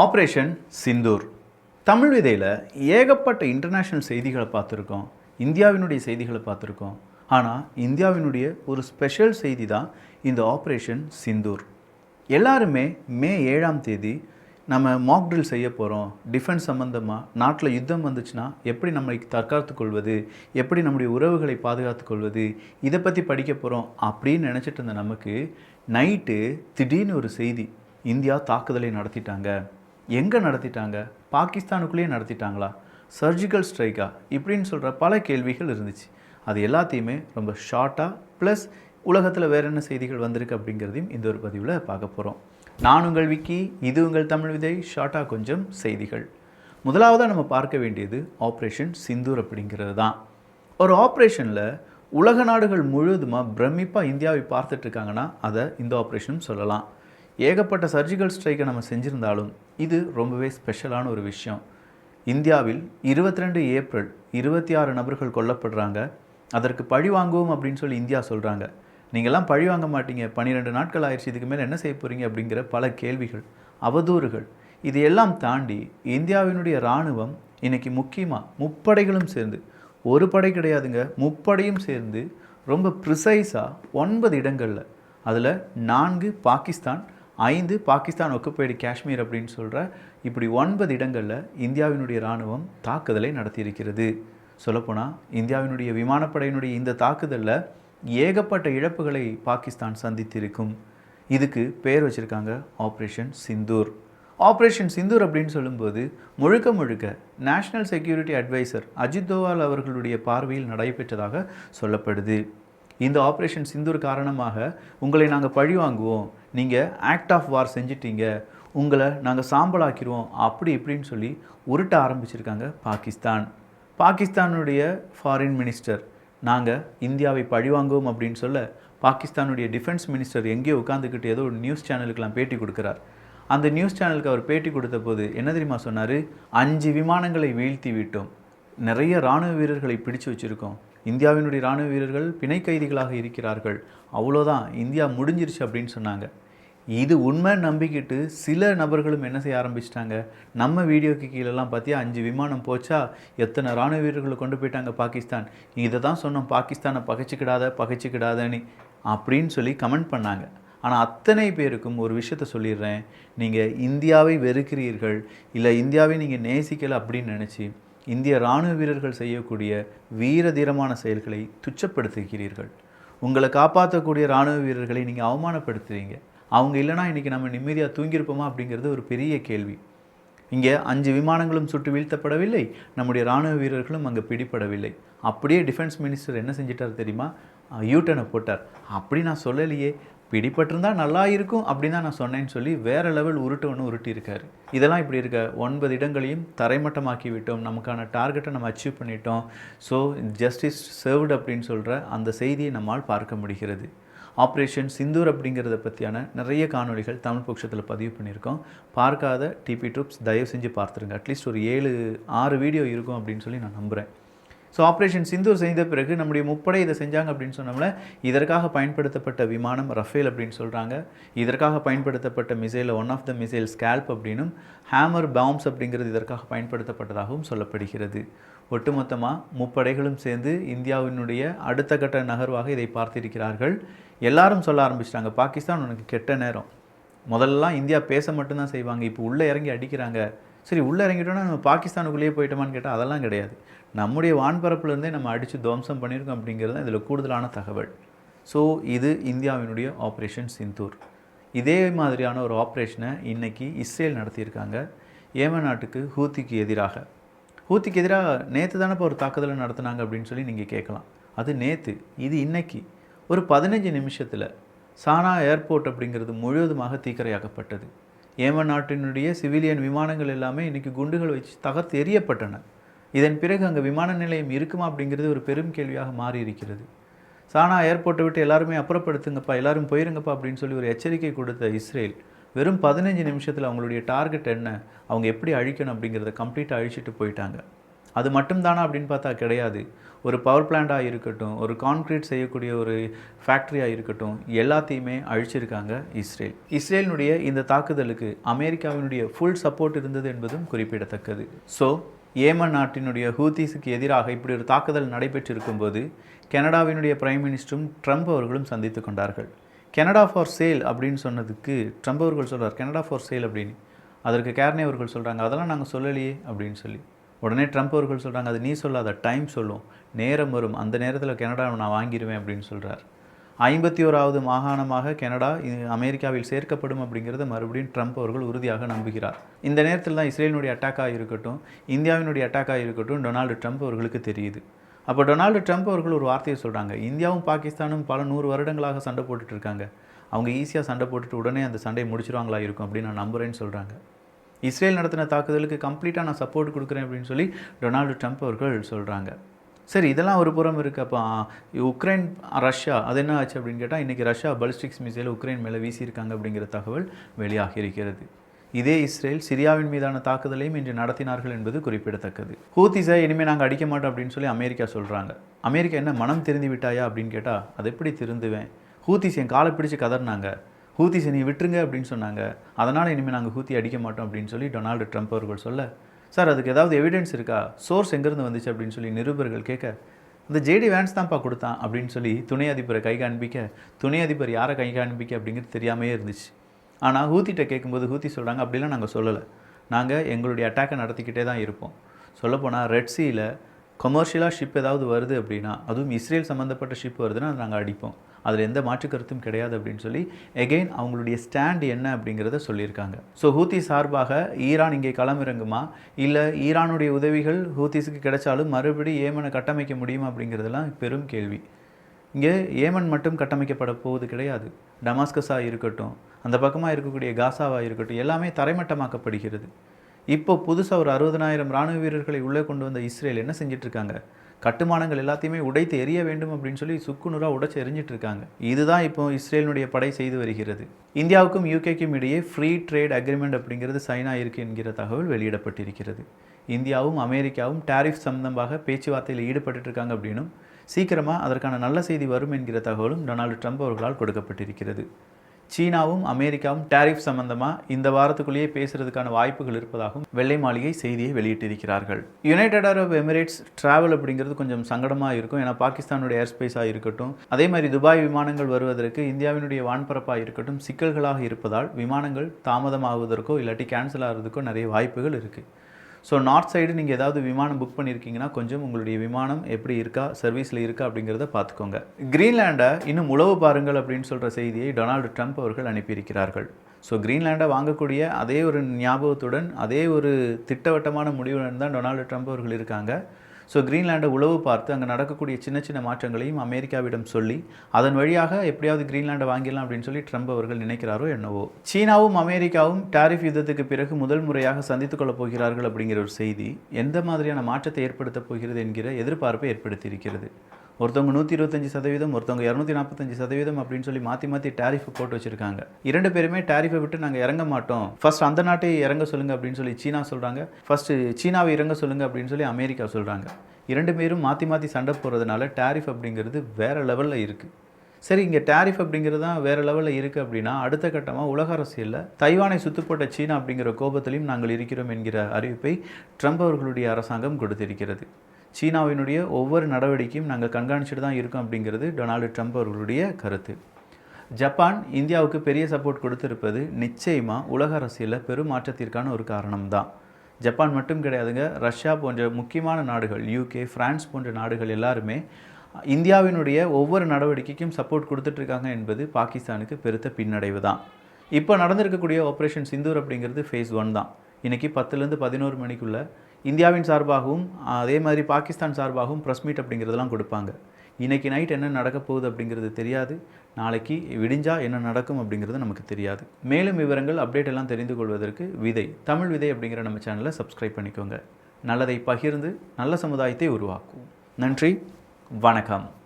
Operation Sindoor. Tamil விதையில் ஏகப்பட்ட international செய்திகளை பார்த்துருக்கோம். இந்தியாவினுடைய செய்திகளை பார்த்துருக்கோம். ஆனால் இந்தியாவினுடைய ஒரு ஸ்பெஷல் செய்தி தான் இந்த ஆப்ரேஷன் சிந்தூர். எல்லாருமே மே ஏழாம் தேதி நம்ம மாக் ட்ரில் செய்ய போகிறோம் டிஃபென்ஸ் சம்மந்தமாக நாட்டில் யுத்தம் வந்துச்சுன்னா எப்படி நம்மளை தற்காத்து கொள்வது? எப்படி நம்முடைய உறவுகளை பாதுகாத்து கொள்வது? இதை பற்றி படிக்க போகிறோம் அப்படின்னு நினச்சிட்டு இருந்த நமக்கு நைட்டு திடீர்னு ஒரு செய்தி இந்தியா தாக்குதலை நடத்திட்டாங்க. எங்கே நடத்திட்டாங்க? பாகிஸ்தானுக்குள்ளேயே நடத்திட்டாங்களா? சர்ஜிக்கல் ஸ்ட்ரைக்கா இப்படின்னு சொல்கிற பல கேள்விகள் இருந்துச்சு. அது எல்லாத்தையுமே ரொம்ப ஷார்ட்டாக ப்ளஸ் உலகத்தில் வேறு என்ன செய்திகள் வந்திருக்கு அப்படிங்கிறதையும் இந்த ஒரு பதிவில் பார்க்க போகிறோம் நான் உங்கள் விக்கி இது உங்கள் தமிழ் விதை ஷார்ட்டாக கொஞ்சம் செய்திகள். முதலாவதாக நம்ம பார்க்க வேண்டியது ஆப்ரேஷன் சிந்தூர் அப்படிங்கிறது தான். ஒரு ஆப்ரேஷனில் உலக நாடுகள் முழுவதுமாக பிரமிப்பாக இந்தியாவை பார்த்துட்ருக்காங்கன்னா அதை இந்த ஆப்ரேஷன் சொல்லலாம். ஏகப்பட்ட சர்ஜிக்கல் ஸ்ட்ரைக்கை நம்ம செஞ்சுருந்தாலும் இது ரொம்பவே ஸ்பெஷலான ஒரு விஷயம். இந்தியாவில் இருபத்தி ரெண்டு ஏப்ரல் இருபத்தி ஆறு நபர்கள் கொல்லப்படுறாங்க. அதற்கு பழி வாங்குவோம் அப்படின்னு சொல்லி இந்தியா சொல்கிறாங்க நீங்கள்லாம் பழி வாங்க மாட்டீங்க. பன்னிரெண்டு நாட்கள் ஆயிடுச்சு. இதுக்கு மேலே என்ன செய்ய போகிறீங்க அப்படிங்கிற பல கேள்விகள் அவதூறுகள். இது எல்லாம் தாண்டி இந்தியாவினுடைய இராணுவம் இன்றைக்கி முக்கியமாக முப்படைகளும் சேர்ந்து ஒரு படை கிடையாதுங்க முப்படையும் சேர்ந்து ரொம்ப ப்ரிசைஸாக ஒன்பது இடங்களில். அதில் நான்கு பாகிஸ்தான் ஐந்து பாகிஸ்தான் ஒக்குப்பைடு காஷ்மீர் அப்படின்னு சொல்கிற இப்படி ஒன்பது இடங்களில் இந்தியாவினுடைய இராணுவம் தாக்குதலை நடத்தியிருக்கிறது. சொல்லப்போனால் இந்தியாவினுடைய விமானப்படையினுடைய இந்த தாக்குதலில் ஏகப்பட்ட இழப்புகளை பாகிஸ்தான் சந்தித்திருக்கும். இதுக்கு பெயர் வச்சுருக்காங்க ஆப்ரேஷன் சிந்தூர் ஆப்ரேஷன் சிந்தூர் அப்படின்னு சொல்லும்போது முழுக்க முழுக்க national security advisor Ajit Doval அவர்களுடைய பார்வையில் நடைபெற்றதாக சொல்லப்படுது. இந்த ஆப்ரேஷன் சிந்தூர் காரணமாக உங்களை நாங்கள் பழி வாங்குவோம். நீங்கள் ஆக்ட் ஆஃப் வார் செஞ்சிட்டீங்க உங்களை நாங்கள் சாம்பலாக்கிடுவோம் அப்படி இப்படின்னு சொல்லி உருட்ட ஆரம்பிச்சிருக்காங்க பாகிஸ்தான். பாகிஸ்தானுடைய ஃபாரின் மினிஸ்டர் நாங்கள் இந்தியாவை பழிவாங்குவோம் அப்படின்னு சொல்ல பாகிஸ்தானுடைய டிஃபென்ஸ் மினிஸ்டர் எங்கேயோ உட்காந்துக்கிட்டு ஏதோ ஒரு நியூஸ் சேனலுக்கெல்லாம் பேட்டி கொடுக்குறார். அந்த நியூஸ் சேனலுக்கு அவர் பேட்டி கொடுத்த போது என்ன தெரியுமா சொன்னார்? அஞ்சு விமானங்களை வீழ்த்தி விட்டோம். நிறைய இராணுவ வீரர்களை பிடிச்சு வச்சுருக்கோம். இந்தியாவினுடைய இராணுவ வீரர்கள் பிணை கைதிகளாக இருக்கிறார்கள். அவ்வளோதான். இந்தியா முடிஞ்சிருச்சு அப்படின்னு சொன்னாங்க. இது உண்மை நம்பிக்கிட்டு சில நபர்களும் என்ன செய்ய ஆரம்பிச்சிட்டாங்க? நம்ம வீடியோக்கு கீழெல்லாம் பார்த்தியா அஞ்சு விமானம் போச்சா? எத்தனை இராணுவ வீரர்களை கொண்டு போயிட்டாங்க பாகிஸ்தான்? இதை தான் சொன்னோம். பாகிஸ்தானை பகைச்சிக்கிடாத பகைச்சிக்கிடாதன்னு அப்படின்னு சொல்லி கமெண்ட் பண்ணாங்க. ஆனால் அத்தனை பேருக்கும் ஒரு விஷயத்த சொல்லிடுறேன். நீங்கள் இந்தியாவை வெறுக்கிறீர்கள். இல்லை இந்தியாவை நீங்கள் நேசிக்கலை அப்படின்னு நினச்சி இந்திய இராணுவ வீரர்கள் செய்யக்கூடிய வீர தீரமான செயல்களை துச்சப்படுத்துகிறீர்கள். உங்களை காப்பாற்றக்கூடிய இராணுவ வீரர்களை நீங்கள் அவமானப்படுத்துகிறீங்க அவங்க இல்லைனா இன்றைக்கி நம்ம நிம்மதியாக தூங்கியிருப்போமா அப்படிங்கிறது ஒரு பெரிய கேள்வி. இங்கே அஞ்சு விமானங்களும் சுட்டு வீழ்த்தப்படவில்லை. நம்முடைய இராணுவ வீரர்களும் அங்கே பிடிபடவில்லை. அப்படியே டிஃபென்ஸ் மினிஸ்டர் என்ன செஞ்சிட்டார் தெரியுமா? யூட்டனை போட்டார். அப்படி நான் சொல்லலையே. பிடிபட்டிருந்தால் நல்லா இருக்கும் அப்படின்னு தான் நான் சொன்னேன்னு சொல்லி வேறு லெவல் உருட்டு ஒன்று உருட்டியிருக்காரு. இதெல்லாம் இப்படி இருக்க ஒன்பது இடங்களையும் தரைமட்டமாக்கி விட்டோம். நமக்கான டார்கெட்டை நம்ம அச்சீவ் பண்ணிட்டோம். ஸோ ஜஸ்டிஸ் சர்வ்டு அப்படின்னு சொல்கிற அந்த செய்தியை நம்மால் பார்க்க முடிகிறது. ஆப்ரேஷன் சிந்தூர் அப்படிங்கிறத பற்றியான நிறைய காணொலிகள் தமிழ் பட்சத்தில் பதிவு பண்ணியிருக்கோம். பார்க்காத டிபி ட்ரூப்ஸ் தயவு செஞ்சு பார்த்துருங்க. அட்லீஸ்ட் ஒரு ஏழு ஆறு வீடியோ இருக்கும் அப்படின்னு சொல்லி நான் நம்புகிறேன் ஸோ ஆப்ரேஷன் சிந்தூர் செய்த பிறகு நம்முடைய முப்படை இதை செஞ்சாங்க அப்படின்னு சொன்னோம்ல இதற்காக பயன்படுத்தப்பட்ட விமானம் ரஃபேல் அப்படின்னு சொல்கிறாங்க இதற்காக பயன்படுத்தப்பட்ட மிசைலில் one of the missile scalp அப்படின்னும் ஹேமர் பாம்ஸ் அப்படிங்கிறது இதற்காக பயன்படுத்தப்பட்டதாகவும் சொல்லப்படுகிறது. ஒட்டுமொத்தமாக முப்படைகளும் சேர்ந்து இந்தியாவினுடைய அடுத்த கட்ட நகர்வாக இதை பார்த்திருக்கிறார்கள். எல்லாரும் சொல்ல ஆரம்பிச்சிட்டாங்க பாகிஸ்தான் உனக்கு கெட்ட நேரம். முதல்லலாம் இந்தியா பேச மட்டும்தான் செய்வாங்க. இப்போ உள்ளே இறங்கி அடிக்கிறாங்க. சரி உள்ளே இறங்கிட்டோன்னா நம்ம பாகிஸ்தானுக்குள்ளேயே போயிட்டோமான்னு கேட்டால் அதெல்லாம் கிடையாது. நம்முடைய வான்பரப்புலேருந்தே நம்ம அடித்து துவம்சம் பண்ணியிருக்கோம் அப்படிங்கிறது தான் இதில் கூடுதலான தகவல். ஸோ இது இந்தியாவினுடைய ஆப்ரேஷன் சிந்தூர். இதே மாதிரியான ஒரு ஆப்ரேஷனை இன்றைக்கி இஸ்ரேல் நடத்தியிருக்காங்க. ஏமன் நாட்டுக்கு ஹூத்திக்கு எதிராக. ஹூத்திக்கு எதிராக நேற்று தானே இப்போ ஒரு தாக்குதலை நடத்துனாங்க அப்படின்னு சொல்லி நீங்கள் கேட்கலாம். அது நேற்று இது இன்றைக்கி ஒரு பதினஞ்சு நிமிஷத்தில் சானா ஏர்போர்ட் அப்படிங்கிறது முழுவதுமாக தீக்கரையாக்கப்பட்டது. ஏமன் நாட்டினுடைய சிவிலியன் விமானங்கள் எல்லாமே இன்றைக்கி குண்டுகள் வச்சு தகர்த்து எரியப்பட்டன இதன் பிறகு அங்கே விமான நிலையம் இருக்குமா அப்படிங்கிறது ஒரு பெரும் கேள்வியாக மாறி இருக்கிறது சானா ஏர்போர்ட்டை விட்டு எல்லாருமே அப்புறப்படுத்துங்கப்பா எல்லாரும் போயிருங்கப்பா அப்படின்னு சொல்லி ஒரு எச்சரிக்கை கொடுத்த இஸ்ரேல் வெறும் பதினஞ்சு நிமிஷத்தில் அவங்களுடைய டார்கெட் என்ன அவங்க எப்படி அழிக்கணும் அப்படிங்கிறத கம்ப்ளீட்டாக அழிச்சிட்டு போயிட்டாங்க. அது மட்டும்தானா அப்படின்னு பார்த்தா கிடையாது. ஒரு பவர் பிளான்ட்டாக இருக்கட்டும் ஒரு கான்க்ரீட் செய்யக்கூடிய ஒரு ஃபேக்ட்ரியாக இருக்கட்டும் எல்லாத்தையுமே அழிச்சிருக்காங்க இஸ்ரேல். இஸ்ரேலினுடைய இந்த தாக்குதலுக்கு அமெரிக்காவினுடைய ஃபுல் சப்போர்ட் இருந்தது என்பதும் குறிப்பிடத்தக்கது. ஸோ ஏமன் நாட்டினுடைய ஹூத்திஸுக்கு எதிராக இப்படி ஒரு தாக்குதல் நடைபெற்றிருக்கும்போது கனடாவினுடைய பிரைம் மினிஸ்டரும் ட்ரம்ப் அவர்களும் சந்தித்து கொண்டார்கள். கனடா ஃபார் சேல் அப்படின்னு சொன்னதுக்கு ட்ரம்ப் அவர்கள் சொல்கிறார் கனடா ஃபார் சேல் அப்படின்னு. அதற்கு கேர்னே அவர்கள் சொல்கிறாங்க அதெல்லாம் நாங்கள் சொல்லலையே அப்படின்னு சொல்லி. உடனே ட்ரம்ப் அவர்கள் சொல்கிறாங்க அது நீ சொல்லாத டைம் சொல்லும். நேரம் வரும். அந்த நேரத்தில் கனடா நான் வாங்கிடுவேன் அப்படின்னு சொல்கிறார் ஐம்பத்தி ஓராவது மாகாணமாக கனடா இது அமெரிக்காவில் சேர்க்கப்படும் அப்படிங்கிறத மறுபடியும் ட்ரம்ப் அவர்கள் உறுதியாக நம்புகிறார். இந்த நேரத்தில் தான் இஸ்ரேலினுடைய அட்டாக்காக இருக்கட்டும் இந்தியாவினுடைய அட்டாக்காக இருக்கட்டும் டொனால்டு ட்ரம்ப் அவர்களுக்கு தெரியுது. அப்போ டொனால்டு ட்ரம்ப் அவர்கள் ஒரு வார்த்தையை சொல்கிறாங்க இந்தியாவும் பாகிஸ்தானும் பல நூறு வருடங்களாக சண்டை போட்டுட்ருக்காங்க அவங்க ஈஸியாக சண்டை போட்டுட்டு உடனே அந்த சண்டையை முடிச்சிருவாங்களா இருக்கும் அப்படின்னு நான் நம்புகிறேன்னு சொல்கிறாங்க இஸ்ரேல் நடத்தின தாக்குதலுக்கு கம்ப்ளீட்டாக நான் சப்போர்ட் கொடுக்குறேன் அப்படின்னு சொல்லி டொனால்டு ட்ரம்ப் அவர்கள் சொல்கிறாங்க சரி இதெல்லாம் ஒரு புறம் இருக்குது அப்போ உக்ரைன் ரஷ்யா அது என்ன ஆச்சு அப்படின்னு கேட்டால் இன்றைக்கி ரஷ்யா பலிஸ்டிக்ஸ் மிசைல் உக்ரைன் மேலே வீசியிருக்காங்க அப்படிங்கிற தகவல் வெளியாகி இருக்கிறது இதே இஸ்ரேல் சிரியாவின் மீதான தாக்குதலையும் இன்று நடத்தினார்கள் என்பது குறிப்பிடத்தக்கது. ஹூத்திஸை இனிமேல் நாங்கள் அடிக்க மாட்டோம் அப்படின்னு சொல்லி அமெரிக்கா சொல்கிறாங்க அமெரிக்கா என்ன மனம் திருந்தி விட்டாயா அப்படின்னு கேட்டால் அது எப்படி திருந்துவேன்? ஹூத்திஸ் என் காலை பிடிச்சு கதறினாங்க. ஹூத்திஸை நீ விட்டுருங்க அப்படின்னு சொன்னாங்க. அதனால் இனிமேல் நாங்கள் ஹூத்தி அடிக்க மாட்டோம் அப்படின்னு சொல்லி டொனால்டு ட்ரம்ப் அவர்கள் சொல்ல சார் அதுக்கு ஏதாவது எவிடன்ஸ் இருக்கா? சோர்ஸ் எங்கேருந்து வந்துச்சு? அப்படின்னு சொல்லி நிருபர்கள் கேட்க இந்த ஜேடி வேன்ஸ் தான்ப்பா கொடுத்தான் அப்படின்னு சொல்லி துணை அதிபரை கை காண்பிக்க துணை அதிபர் யாரை கை காண்பிக்க அப்படிங்கிறது தெரியாமையே இருந்துச்சு. ஆனால் ஹூத்திட்ட கேட்கும்போது ஹூத்தி சொல்கிறாங்க அப்படிலாம் நாங்கள் சொல்லலை. நாங்கள் எங்களுடைய அட்டாக்கை நடத்திக்கிட்டே தான் இருப்போம். சொல்லப்போனால் ரெட் சீயில் கொமர்ஷியலாக ஷிப் ஏதாவது வருது அப்படின்னா அதுவும் இஸ்ரேல் சம்மந்தப்பட்ட ஷிப் வருதுன்னா நாங்கள் அடிப்போம். அதில் எந்த மாற்று கருத்தும் கிடையாது அப்படின்னு சொல்லி எகெயின் அவங்களுடைய ஸ்டாண்ட் என்ன அப்படிங்கிறத சொல்லியிருக்காங்க. ஸோ ஹூத்தி சார்பாக ஈரான் இங்கே களமிறங்குமா இல்லை ஈரானுடைய உதவிகள் ஹூத்திஸுக்கு கிடைச்சாலும் மறுபடி ஏமனை கட்டமைக்க முடியுமா அப்படிங்கிறதுலாம் பெரும் கேள்வி. இங்கே ஏமன் மட்டும் கட்டமைக்கப்பட போவது கிடையாது. டமாஸ்கஸாக இருக்கட்டும் அந்த பக்கமாக இருக்கக்கூடிய காசாவாக இருக்கட்டும் எல்லாமே தரைமட்டமாக்கப்படுகிறது. இப்போ புதுசாக ஒரு அறுபதனாயிரம் ராணுவ வீரர்களை உள்ளே கொண்டு வந்த இஸ்ரேல் என்ன செஞ்சிட்டு இருக்காங்க கட்டுமானங்கள் எல்லாத்தையுமே உடைத்து எரிய வேண்டும் அப்படின்னு சொல்லி சுக்குநூறாக உடைச்சு எரிஞ்சிட்டு இருக்காங்க இதுதான் இப்போ இஸ்ரேலினுடைய படை செய்து வருகிறது. இந்தியாவுக்கும் யூகேக்கும் இடையே ஃப்ரீ ட்ரேட் அக்ரிமெண்ட் அப்படிங்கிறது சைன் ஆயிருக்கு என்கிற தகவல் வெளியிடப்பட்டிருக்கிறது. இந்தியாவும் அமெரிக்காவும் டாரிஃப் சம்பந்தமாக பேச்சுவார்த்தையில் ஈடுபட்டு இருக்காங்க அப்படின்னும் சீக்கிரமாக அதற்கான நல்ல செய்தி வரும் என்கிற தகவலும் டொனால்டு ட்ரம்ப் அவர்களால் கொடுக்கப்பட்டிருக்கிறது. சீனாவும் அமெரிக்காவும் டேரிஃப் சம்பந்தமாக இந்த வாரத்துக்குள்ளேயே பேசுறதுக்கான வாய்ப்புகள் இருப்பதாகவும் வெள்ளை மாளிகை செய்தியை வெளியிட்டிருக்கிறார்கள். யுனைடெட் அரப் எமிரேட்ஸ் டிராவல் அப்படிங்கிறது கொஞ்சம் சங்கடமாக இருக்கும். ஏன்னா பாகிஸ்தானுடைய ஏர்ஸ்பேஸாக இருக்கட்டும் அதே மாதிரி துபாய் விமானங்கள் வருவதற்கு இந்தியாவினுடைய வான்பரப்பாக இருக்கட்டும் சிக்கல்களாக இருப்பதால் விமானங்கள் தாமதமாகுவதற்கோ இல்லாட்டி கேன்சல் ஆகிறதுக்கோ நிறைய வாய்ப்புகள் இருக்குது ஸோ நார்த் சைடு நீங்கள் ஏதாவது விமானம் புக் பண்ணியிருக்கீங்கன்னா கொஞ்சம் உங்களுடைய விமானம் எப்படி இருக்கா சர்வீஸில் இருக்கா அப்படிங்கிறத பார்த்துக்கோங்க. கிரீன்லாண்டை இன்னும் உழவு பாருங்கள் அப்படின்னு சொல்கிற செய்தியை டொனால்டு ட்ரம்ப் அவர்கள் அனுப்பியிருக்கிறார்கள். ஸோ கிரீன்லாண்டை வாங்கக்கூடிய அதே ஒரு ஞாபகத்துடன் அதே ஒரு திட்டவட்டமான முடிவுடன் தான் டொனால்டு ட்ரம்ப் அவர்கள் இருக்காங்க. ஸோ கிரீன்லாண்டை உளவு பார்த்து அங்கே நடக்கக்கூடிய சின்ன சின்ன மாற்றங்களையும் அமெரிக்காவிடம் சொல்லி அதன் வழியாக எப்படியாவது கிரீன்லாண்டை வாங்கிடலாம் அப்படின்னு சொல்லி ட்ரம்ப் அவர்கள் நினைக்கிறாரோ என்னவோ. சீனாவும் அமெரிக்காவும் டாரிஃப் யுத்தத்துக்கு பிறகு முதல் முறையாக சந்தித்துக் கொள்ளப் போகிறார்கள் அப்படிங்கிற ஒரு செய்தி எந்த மாதிரியான மாற்றத்தை ஏற்படுத்தப் போகிறது என்கிற எதிர்பார்ப்பை ஏற்படுத்தியிருக்கிறது. ஒருத்தவங்க நூற்றி இருபத்தஞ்சி சதவீதம் ஒருத்தவங்க இரநூத்தி நாற்பத்தஞ்சு சதவீதம் அப்படின்னு சொல்லி மாற்றி மாற்றி டேரிஃப் போட்டு வச்சிருக்காங்க. இரண்டு பேருமே டேரிஃபை விட்டு நாங்கள் இறங்க மாட்டோம். ஃபர்ஸ்ட் அந்த நாட்டை இறங்க சொல்லுங்கள் அப்படின்னு சொல்லி சீனா சொல்கிறாங்க ஃபர்ஸ்ட் சீனாவை இறங்க சொல்லுங்கள் அப்படின்னு சொல்லி அமெரிக்கா சொல்கிறாங்க இரண்டு பேரும் மாற்றி மாற்றி சண்டை போகிறதுனால டேரிஃப் அப்படிங்கிறது வேற லெவலில் இருக்குது சரி இங்கே டேரிஃப் அப்படிங்கிறது தான் வேறு லெவலில் இருக்குது அப்படின்னா அடுத்த கட்டமாக உலக அரசியலில் தைவானை சுத்துப்போட்ட சீனா அப்படிங்கிற கோபத்திலையும் நாங்கள் இருக்கிறோம் என்கிற அறிவிப்பை ட்ரம்ப் அவர்களுடைய அரசாங்கம் கொடுத்திருக்கிறது. சீனாவினுடைய ஒவ்வொரு நடவடிக்கையும் நாங்கள் கண்காணிச்சுட்டு தான் இருக்கோம் அப்படிங்கிறது டொனால்டு ட்ரம்ப் அவர்களுடைய கருத்து. ஜப்பான் இந்தியாவுக்கு பெரிய சப்போர்ட் கொடுத்திருப்பது நிச்சயமாக உலக அரசியலில் பெரும் மாற்றத்திற்கான ஒரு காரணம்தான். ஜப்பான் மட்டும் கிடையாதுங்க ரஷ்யா போன்ற முக்கியமான நாடுகள் யூகே பிரான்ஸ் போன்ற நாடுகள் எல்லாருமே இந்தியாவினுடைய ஒவ்வொரு நடவடிக்கைக்கும் சப்போர்ட் கொடுத்துட்ருக்காங்க என்பது பாகிஸ்தானுக்கு பெருத்த பின்னடைவு தான். இப்போ நடந்திருக்கக்கூடிய ஆப்ரேஷன் சிந்தூர் அப்படிங்கிறது ஃபேஸ் ஒன் தான். இன்றைக்கி பத்துலேருந்து பதினோரு மணிக்குள்ளே இந்தியாவின் சார்பாகவும் அதே மாதிரி பாகிஸ்தான் சார்பாகவும் ப்ரெஸ் மீட் அப்படிங்கிறதெல்லாம் கொடுப்பாங்க. இன்றைக்கி நைட் என்ன நடக்க போகுது அப்படிங்கிறது தெரியாது. நாளைக்கு விடிஞ்சா என்ன நடக்கும் அப்படிங்கிறது நமக்கு தெரியாது. மேலும் விவரங்கள் அப்டேட் எல்லாம் தெரிந்து கொள்வதற்கு விதை தமிழ் விதை அப்படிங்கிற நம்ம சேனலை சப்ஸ்கிரைப் பண்ணிக்கோங்க. நல்லதை பகிர்ந்து நல்ல சமுதாயத்தை உருவாக்குவோம் நன்றி வணக்கம்.